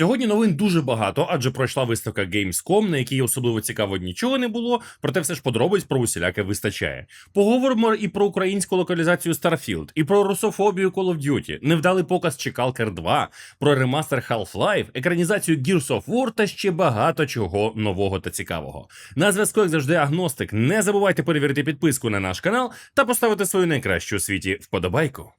Сьогодні новин дуже багато, адже пройшла виставка Gamescom, на якій особливо цікаво нічого не було, проте все ж подробиць про усіляке вистачає. Поговоримо і про українську локалізацію Starfield, і про русофобію Call of Duty, невдалий показ Чекалкер 2, про ремастер Half-Life, екранізацію Gears of War та ще багато чого нового та цікавого. На зв'язку, як завжди, агностик. Не забувайте перевірити підписку на наш канал та поставити свою найкращу у світі вподобайку.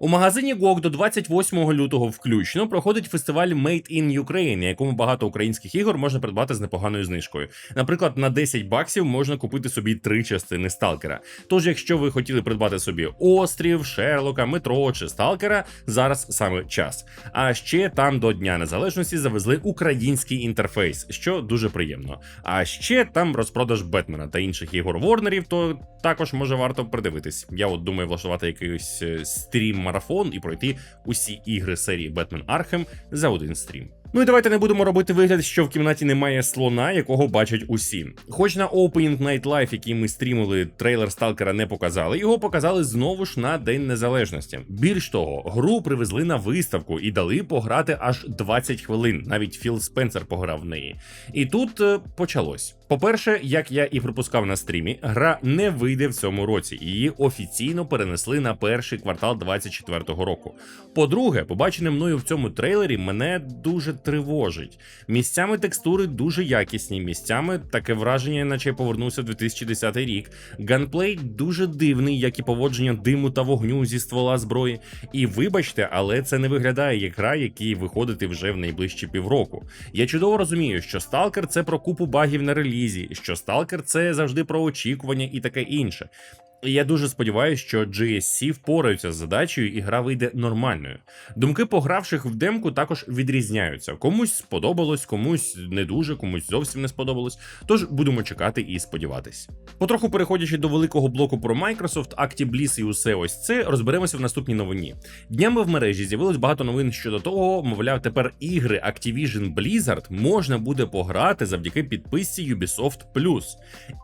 У магазині GOG до 28 лютого включно проходить фестиваль Made in Ukraine, на якому багато українських ігор можна придбати з непоганою знижкою. Наприклад, на 10 баксів можна купити собі три частини сталкера. Тож, якщо ви хотіли придбати собі острів, Шерлока, метро чи сталкера, зараз саме час. А ще там до Дня Незалежності завезли український інтерфейс, що дуже приємно. А ще там розпродаж Бетмена та інших ігор Ворнерів, то також може варто придивитись. Я от думаю влаштувати якийсь е, стрім марафон і пройти усі ігри серії Batman Arkham за один стрім. Ну і давайте не будемо робити вигляд, що в кімнаті немає слона, якого бачать усі. Хоч на Opening Night Live, який ми стрімили, трейлер Сталкера не показали, його показали знову ж на День Незалежності. Більш того, гру привезли на виставку і дали пограти аж 20 хвилин. Навіть Філ Спенсер пограв в неї. І тут е, почалось. По-перше, як я і припускав на стрімі, гра не вийде в цьому році. Її офіційно перенесли на перший квартал 24-го року. По-друге, побачене мною в цьому трейлері мене дуже тривожить. Місцями текстури дуже якісні, місцями таке враження, наче я повернувся в 2010 рік. Ганплей дуже дивний, як і поводження диму та вогню зі ствола зброї. І вибачте, але це не виглядає як гра, який виходити вже в найближчі півроку. Я чудово розумію, що Сталкер це про купу багів на релізі, що Сталкер це завжди про очікування і таке інше. Я дуже сподіваюся, що GSC впораються з задачею і гра вийде нормальною. Думки погравших в демку також відрізняються. Комусь сподобалось, комусь не дуже, комусь зовсім не сподобалось. Тож будемо чекати і сподіватись. Потроху переходячи до великого блоку про Microsoft, Actibliss і усе ось це розберемося в наступній новині. Днями в мережі з'явилось багато новин щодо того, мовляв, тепер ігри Activision Blizzard можна буде пограти завдяки підписці Ubisoft.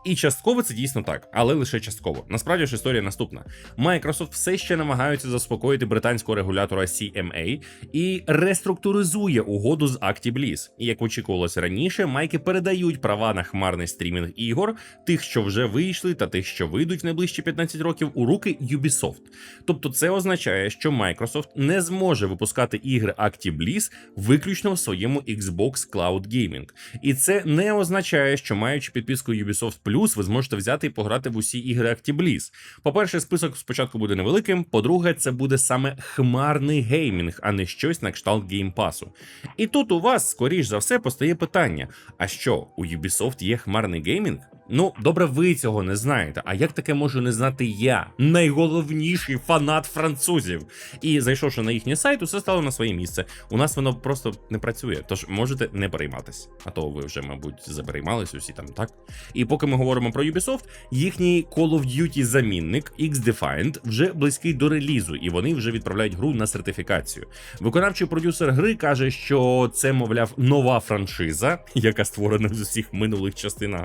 І частково це дійсно так, але лише частково. Насправді ж історія наступна: Microsoft все ще намагаються заспокоїти британського регулятора CMA і реструктуризує угоду з ActiBliss. І як очікувалося раніше, майки передають права на хмарний стрімінг ігор, тих, що вже вийшли, та тих, що вийдуть в найближчі 15 років, у руки Ubisoft. Тобто, це означає, що Microsoft не зможе випускати ігри ActiBliss виключно в своєму Xbox Cloud Gaming. І це не означає, що маючи підписку Ubisoft Plus, ви зможете взяти і пограти в усі ігри ActiBliss. По-перше, список спочатку буде невеликим. По-друге, це буде саме хмарний геймінг, а не щось на кшталт геймпасу. І тут у вас, скоріш за все, постає питання: а що, у Ubisoft є хмарний геймінг? Ну, добре, ви цього не знаєте. А як таке можу не знати я, найголовніший фанат французів? І зайшовши на їхній сайт, усе стало на своє місце. У нас воно просто не працює, тож можете не перейматись. А то ви вже, мабуть, запереймались усі там, так? І поки ми говоримо про Ubisoft, їхній Call of Duty замінник X-Defiant вже близький до релізу, і вони вже відправляють гру на сертифікацію. Виконавчий продюсер гри каже, що це, мовляв, нова франшиза, яка створена з усіх минулих частин.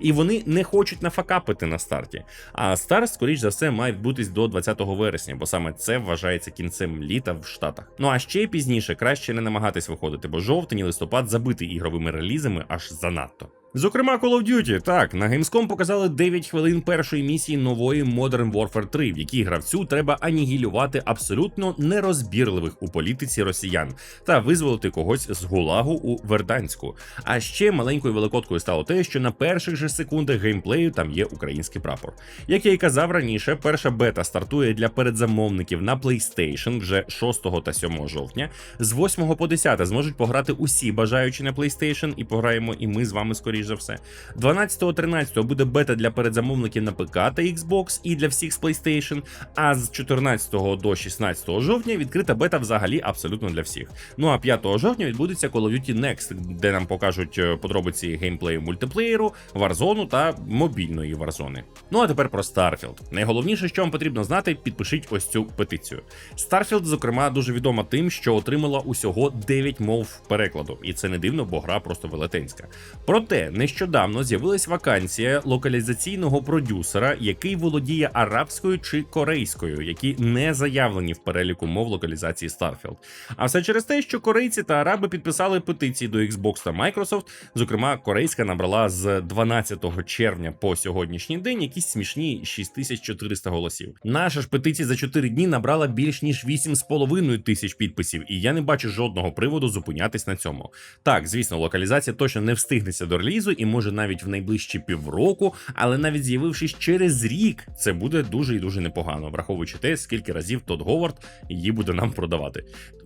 І вони не хочуть нафакапити на старті. А старт, скоріш за все, має відбутись до 20 вересня, бо саме це вважається кінцем літа в Штатах. Ну а ще пізніше краще не намагатись виходити, бо жовтень і листопад забитий ігровими релізами аж занадто. Зокрема, Call of Duty. Так, на Gamescom показали 9 хвилин першої місії нової Modern Warfare 3, в якій гравцю треба анігілювати абсолютно нерозбірливих у політиці росіян та визволити когось з гулагу у Верданську. А ще маленькою великодкою стало те, що на перших же секундах геймплею там є український прапор. Як я й казав раніше, перша бета стартує для передзамовників на PlayStation вже 6 та 7 жовтня. З 8 по 10 зможуть пограти усі бажаючі на PlayStation, і пограємо і ми з вами скоріш за все. 12-13 буде бета для передзамовників на ПК та Xbox і для всіх з PlayStation. А з 14 до 16 жовтня відкрита бета взагалі абсолютно для всіх. Ну а 5 жовтня відбудеться Call of Duty Next, де нам покажуть е, подробиці геймплею мультиплеєру, Warzone та мобільної Warzone. Ну а тепер про Starfield. Найголовніше, що вам потрібно знати, підпишіть ось цю петицію. Starfield, зокрема, дуже відома тим, що отримала усього 9 мов перекладу, і це не дивно, бо гра просто велетенська. Проте нещодавно з'явилась вакансія локалізаційного продюсера, який володіє арабською чи корейською, які не заявлені в переліку мов локалізації Starfield. А все через те, що корейці та араби підписали петиції до Xbox та Microsoft. Зокрема, корейська набрала з 12 червня по сьогоднішній день якісь смішні 6400 голосів. Наша ж петиція за 4 дні набрала більш ніж 8,5 тисяч підписів, і я не бачу жодного приводу зупинятись на цьому. Так, звісно, локалізація точно не встигнеться до релізу і може навіть в найближчі півроку, але навіть з'явившись через рік, це буде дуже і дуже непогано, враховуючи те, скільки разів Тодд Говард її буде нам продавати.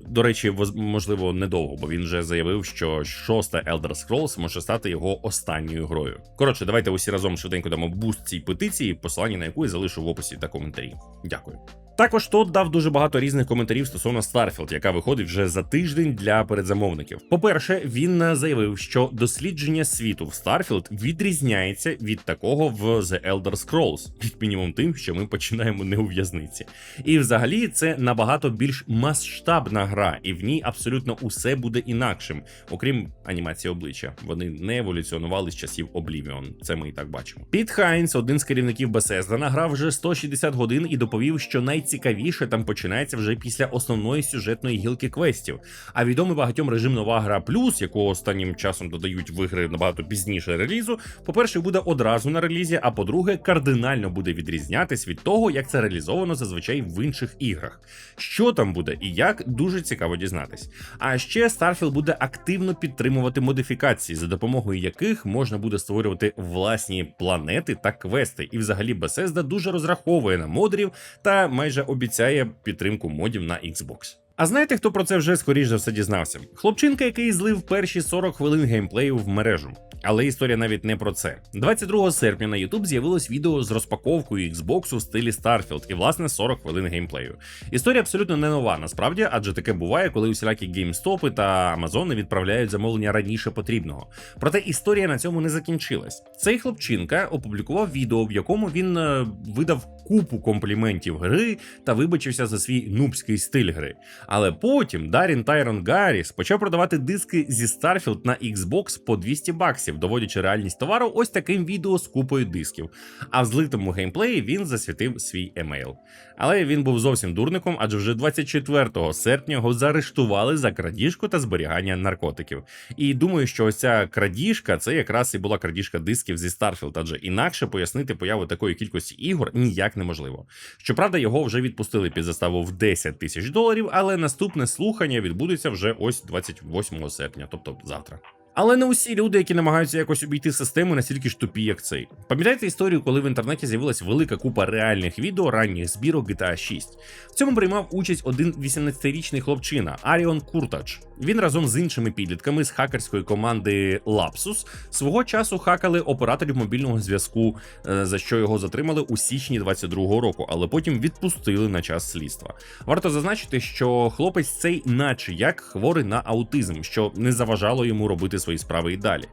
До речі, можливо, недовго, бо він вже заявив, що шоста Elder Scrolls може стати його останньою грою. Коротше, давайте усі разом швиденько дамо буст цій петиції, посилання на яку я залишу в описі та коментарі. Дякую. Також тот дав дуже багато різних коментарів стосовно Starfield, яка виходить вже за тиждень для передзамовників. По-перше, він е, заявив, що дослідження світу в Starfield відрізняється від такого в The Elder Scrolls, як мінімум тим, що ми починаємо не у в'язниці. І взагалі це набагато більш масштабна гра, і в ній абсолютно усе буде інакшим, окрім анімації обличчя. Вони не еволюціонували з часів Oblivion, Це ми і так бачимо. Піт Хайнс, один з керівників Bethesda, награв вже 160 годин і доповів, що найцікавіше там починається вже після основної сюжетної гілки квестів. А відомий багатьом режим нова гра плюс, яку останнім часом додають в ігри набагато пізніше релізу. По-перше, буде одразу на релізі, а по-друге, кардинально буде відрізнятись від того, як це реалізовано зазвичай в інших іграх. Що там буде і як, дуже цікаво дізнатись. А ще Starfield буде активно підтримувати модифікації, за допомогою яких можна буде створювати власні планети та квести. І взагалі Bethesda дуже розраховує на модерів та майже обіцяє підтримку модів на Xbox. А знаєте, хто про це вже скоріш за все дізнався? Хлопчинка, який злив перші 40 хвилин геймплею в мережу. Але історія навіть не про це. 22 серпня на YouTube з'явилось відео з розпаковкою Xbox у стилі Starfield і власне 40 хвилин геймплею. Історія абсолютно не нова, насправді, адже таке буває, коли усілякі геймстопи та Амазони відправляють замовлення раніше потрібного. Проте історія на цьому не закінчилась. Цей хлопчинка опублікував відео, в якому він е, видав купу компліментів гри та вибачився за свій нубський стиль гри. Але потім Дарін Тайрон Гарріс почав продавати диски зі Starfield на Xbox по 200 баксів, доводячи реальність товару ось таким відео з купою дисків. А в злитому геймплеї він засвітив свій емейл. Але він був зовсім дурником, адже вже 24 серпня його заарештували за крадіжку та зберігання наркотиків. І думаю, що ось ця крадіжка це якраз і була крадіжка дисків зі Starfield, адже інакше пояснити появу такої кількості ігор ніяк неможливо. Щоправда, його вже відпустили під заставу в 10 тисяч доларів, але наступне слухання відбудеться вже ось 28 серпня, тобто завтра. Але не усі люди, які намагаються якось обійти систему, настільки ж тупі, як цей. Пам'ятаєте історію, коли в інтернеті з'явилась велика купа реальних відео ранніх збірок GTA 6? В цьому приймав участь один 18-річний хлопчина Аріон Куртач. Він разом з іншими підлітками з хакерської команди Lapsus свого часу хакали операторів мобільного зв'язку, е, за що його затримали у січні 22-го року, але потім відпустили на час слідства. Варто зазначити, що хлопець цей, наче як хворий на аутизм, що не заважало йому робити свої справи і далі.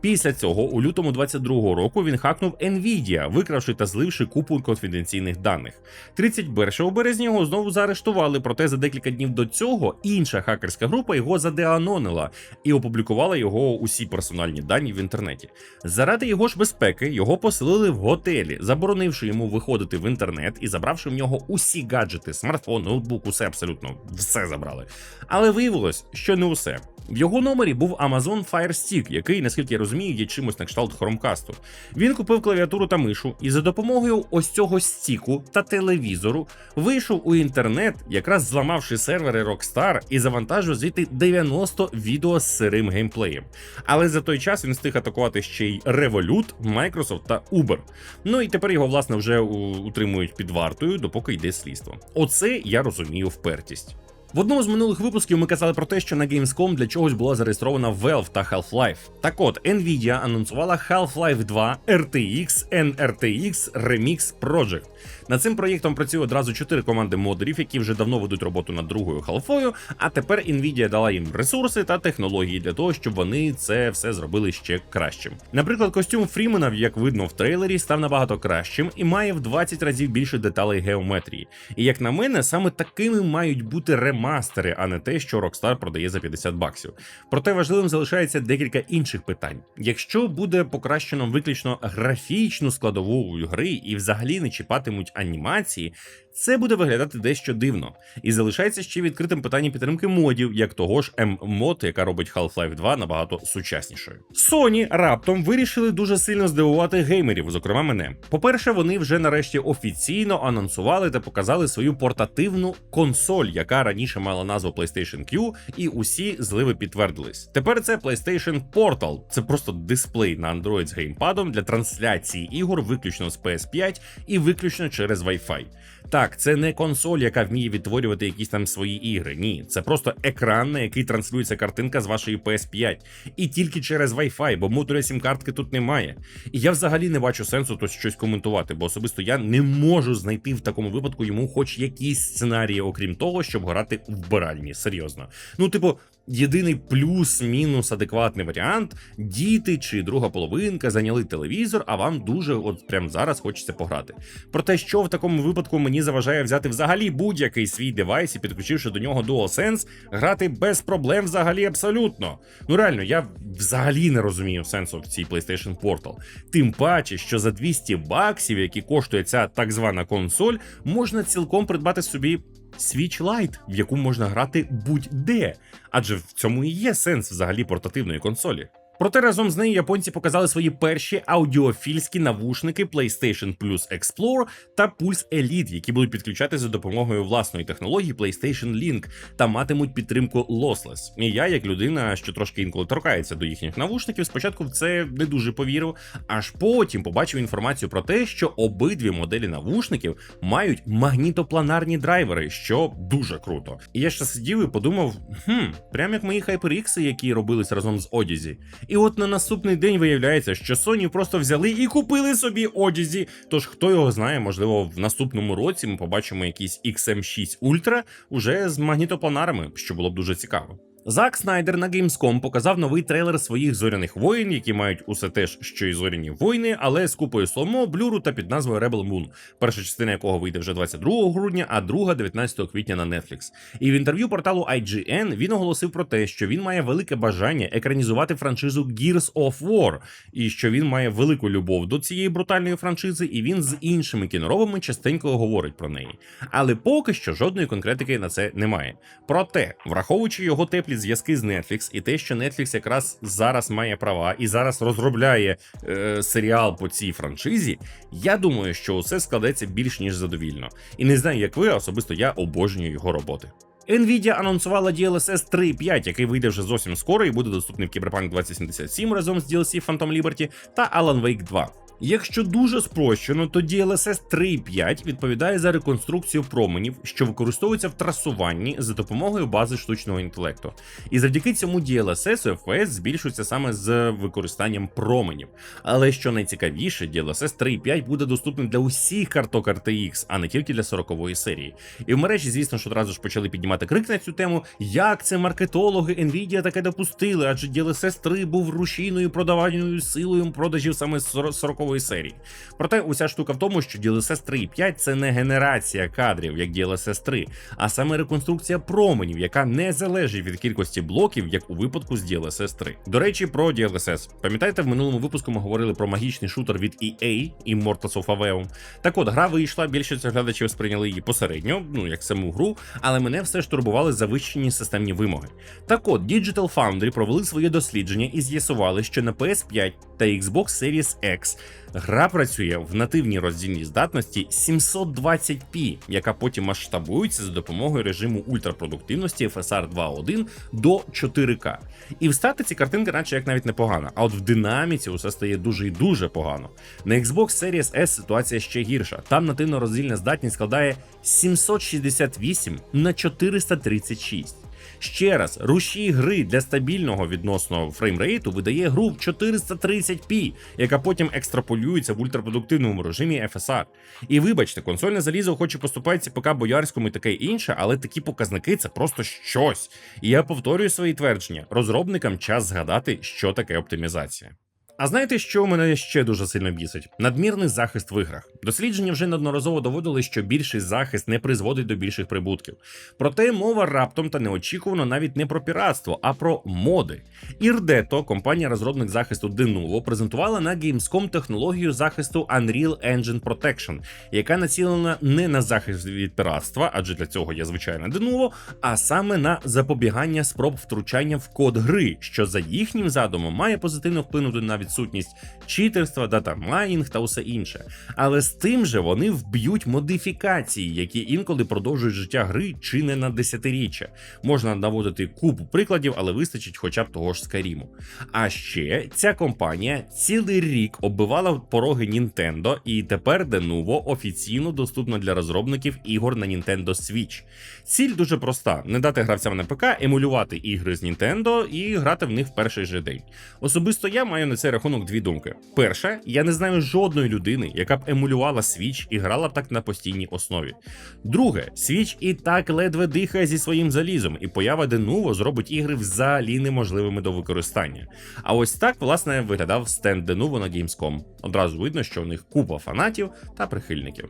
Після цього, у лютому 22-го року, він хакнув Nvidia, викравши та зливши купу конфіденційних даних. 31 березня його знову заарештували, проте за декілька днів до цього інша хакерська група його задеанонила і опублікувала його усі персональні дані в інтернеті. Заради його ж безпеки його поселили в готелі, заборонивши йому виходити в інтернет і забравши в нього усі гаджети, смартфон, ноутбук, усе абсолютно все забрали. Але виявилось, що не усе. В його номері був Amazon Fire Stick, який, наскільки я розумію, є чимось на кшталт хромкасту. Він купив клавіатуру та мишу, і за допомогою ось цього стіку та телевізору вийшов у інтернет, якраз зламавши сервери Rockstar і завантажив звідти 90 відео з сирим геймплеєм. Але за той час він встиг атакувати ще й Revolut, Microsoft та Uber. Ну і тепер його власне вже утримують під вартою, допоки йде слідство. Оце я розумію впертість. В одному з минулих випусків ми казали про те, що на Gamescom для чогось була зареєстрована Valve та Half-Life. Так от, Nvidia анонсувала Half-Life 2 RTX NRTX Remix Project. Над цим проєктом працює одразу чотири команди модерів, які вже давно ведуть роботу над другою халфою. А тепер Nvidia дала їм ресурси та технології для того, щоб вони це все зробили ще кращим. Наприклад, костюм Фрімена, як видно в трейлері, став набагато кращим і має в 20 разів більше деталей геометрії. І як на мене, саме такими мають бути ремастери а не те, що Rockstar продає за 50 баксів. Проте важливим залишається декілька інших питань. Якщо буде покращено виключно графічну складову гри і взагалі не чіпатимуть анімації, це буде виглядати дещо дивно. І залишається ще відкритим питання підтримки модів, як того ж M-мод, яка робить Half-Life 2 набагато сучаснішою. Sony раптом вирішили дуже сильно здивувати геймерів, зокрема мене. По-перше, вони вже нарешті офіційно анонсували та показали свою портативну консоль, яка раніше мала назву PlayStation Q, і усі зливи підтвердились. Тепер це PlayStation Portal. Це просто дисплей на Android з геймпадом для трансляції ігор виключно з PS5 і виключно через Wi-Fi. Так, це не консоль, яка вміє відтворювати якісь там свої ігри. Ні, це просто екран, на який транслюється картинка з вашої PS5. І тільки через Wi-Fi, бо модуля сім-картки тут немає. І я взагалі не бачу сенсу тут щось коментувати, бо особисто я не можу знайти в такому випадку йому хоч якісь сценарії, окрім того, щоб грати в вбиральні. Серйозно. Ну, типу. Єдиний плюс-мінус адекватний варіант: діти чи друга половинка зайняли телевізор, а вам дуже от прямо зараз хочеться пограти. Про те, що в такому випадку мені заважає взяти взагалі будь-який свій девайс і підключивши до нього DualSense, грати без проблем взагалі абсолютно. Ну реально, я взагалі не розумію сенсу в цій PlayStation Portal. Тим паче, що за 200 баксів, які коштує ця так звана консоль, можна цілком придбати собі. Switch Lite, в яку можна грати будь-де, адже в цьому і є сенс взагалі портативної консолі. Проте разом з нею японці показали свої перші аудіофільські навушники PlayStation Plus Explore та Pulse Elite, які будуть підключати за допомогою власної технології PlayStation Link та матимуть підтримку Lossless. І я, як людина, що трошки інколи торкається до їхніх навушників, спочатку в це не дуже повірив, аж потім побачив інформацію про те, що обидві моделі навушників мають магнітопланарні драйвери, що дуже круто. І я ще сидів і подумав: хм, прям як мої HyperX, які робились разом з одязі. І от на наступний день виявляється, що Sony просто взяли і купили собі одязі. Тож хто його знає, можливо, в наступному році ми побачимо якийсь XM6 Ultra уже з магнітопланарами, що було б дуже цікаво. Зак Снайдер на Gamescom показав новий трейлер своїх зоряних воїн, які мають усе те ж, що й зоряні воїни, але з купою сломо, блюру та під назвою Rebel Moon, перша частина якого вийде вже 22 грудня, а друга 19 квітня на Netflix. І в інтерв'ю порталу IGN він оголосив про те, що він має велике бажання екранізувати франшизу Gears of War, і що він має велику любов до цієї брутальної франшизи, і він з іншими кіноробами частенько говорить про неї. Але поки що жодної конкретики на це немає. Проте, враховуючи його теплі зв'язки з Netflix і те, що Netflix якраз зараз має права і зараз розробляє е, серіал по цій франшизі, я думаю, що усе складеться більш ніж задовільно. І не знаю, як ви, особисто я обожнюю його роботи. Nvidia анонсувала DLSS 3.5, який вийде вже зовсім скоро і буде доступний в Cyberpunk 2077 разом з DLC Phantom Liberty та Alan Wake 2. Якщо дуже спрощено, то DLSS 3.5 відповідає за реконструкцію променів, що використовуються в трасуванні за допомогою бази штучного інтелекту. І завдяки цьому DLSS FPS збільшується саме з використанням променів. Але що найцікавіше, DLSS 3.5 буде доступним для усіх карток RTX, а не тільки для 40-ї серії. І в мережі, звісно, що одразу ж почали піднімати крик на цю тему. Як це маркетологи Nvidia таке допустили? Адже DLSS 3 був рушійною продавальною силою продажів саме 40 серії. Проте уся штука в тому, що DLSS 3.5 це не генерація кадрів, як DLSS 3, а саме реконструкція променів, яка не залежить від кількості блоків, як у випадку з DLSS 3. До речі, про DLSS. Пам'ятаєте, в минулому випуску ми говорили про магічний шутер від EA Immortals of Aveum. Так от, гра вийшла, більшість глядачів сприйняли її посередньо, ну як саму гру, але мене все ж турбували завищені системні вимоги. Так от, Digital Foundry провели своє дослідження і з'ясували, що на PS5 та Xbox Series X Гра працює в нативній роздільній здатності 720p, яка потім масштабується за допомогою режиму ультрапродуктивності FSR 2.1 до 4К. І в статиці картинка, наче як навіть непогана, а от в динаміці усе стає дуже і дуже погано. На Xbox Series S ситуація ще гірша. Там нативно роздільна здатність складає 768 на 436. Ще раз, руші гри для стабільного відносно фреймрейту видає гру в 430p, яка потім екстраполюється в ультрапродуктивному режимі FSR. І вибачте, консольне залізо хоч і поступається ПК боярському і таке інше, але такі показники це просто щось. І я повторюю свої твердження: розробникам час згадати, що таке оптимізація. А знаєте, що мене ще дуже сильно бісить? Надмірний захист в іграх. Дослідження вже неодноразово доводили, що більший захист не призводить до більших прибутків. Проте мова раптом та неочікувано навіть не про піратство, а про моди. Ірдето, компанія розробник захисту Denuvo, презентувала на Gamescom технологію захисту Unreal Engine Protection, яка націлена не на захист від піратства, адже для цього є звичайне Denuvo, а саме на запобігання спроб втручання в код гри, що за їхнім задумом має позитивно вплинути на відсутність читерства, датамайнінг та усе інше. Але з тим же вони вб'ють модифікації, які інколи продовжують життя гри чи не на десятиріччя. Можна наводити купу прикладів, але вистачить хоча б того ж Скаріму. А ще ця компанія цілий рік оббивала пороги Nintendo, і тепер Denuvo офіційно доступна для розробників ігор на Nintendo Switch. Ціль дуже проста: не дати гравцям на ПК емулювати ігри з Nintendo і грати в них в перший же день. Особисто я маю на цей рахунок дві думки. Перша, я не знаю жодної людини, яка б емулювала Switch і грала б так на постійній основі. Друге, Switch і так ледве дихає зі своїм залізом, і поява Denuvo зробить ігри взагалі неможливими до використання. А ось так, власне, виглядав стенд Denuvo на Gamescom. Одразу видно, що у них купа фанатів та прихильників.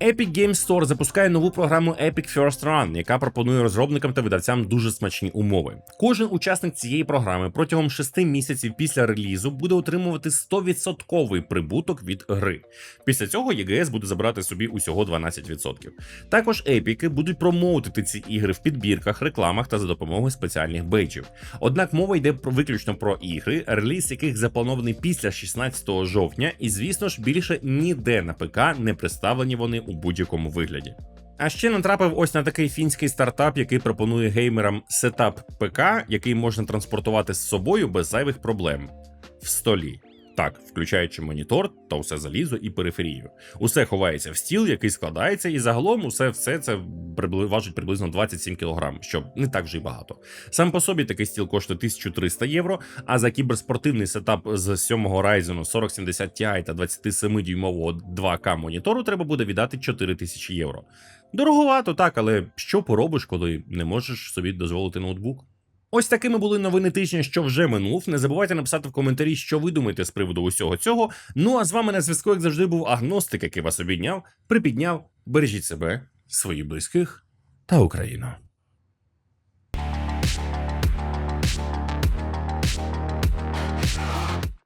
Epic Games Store запускає нову програму Epic First Run, яка пропонує розробникам та видавцям дуже смачні умови. Кожен учасник цієї програми протягом 6 місяців після релізу буде отримувати 100% прибуток від гри. Після цього ЄГС буде забирати собі усього 12%. Також епіки будуть промоутити ці ігри в підбірках, рекламах та за допомогою спеціальних бейджів. Однак мова йде виключно про ігри, реліз яких запланований після 16 жовтня, і звісно ж більше ніде на ПК не представлені вони у будь-якому вигляді. А ще натрапив ось на такий фінський стартап, який пропонує геймерам сетап ПК, який можна транспортувати з собою без зайвих проблем в столі. Так, включаючи монітор та усе залізо і периферію. Усе ховається в стіл, який складається, і загалом усе все це важить приблизно 27 кг, що не так вже й багато. Сам по собі такий стіл коштує 1300 євро, а за кіберспортивний сетап з 7-го Ryzen 4070 Ti та 27-дюймового 2К монітору треба буде віддати 4000 євро. Дороговато, так, але що поробиш, коли не можеш собі дозволити ноутбук? Ось такими були новини тижня, що вже минув. Не забувайте написати в коментарі, що ви думаєте з приводу усього цього. Ну а з вами на зв'язку, як завжди, був агностик, який вас обідняв, припідняв. Бережіть себе, своїх близьких та Україну.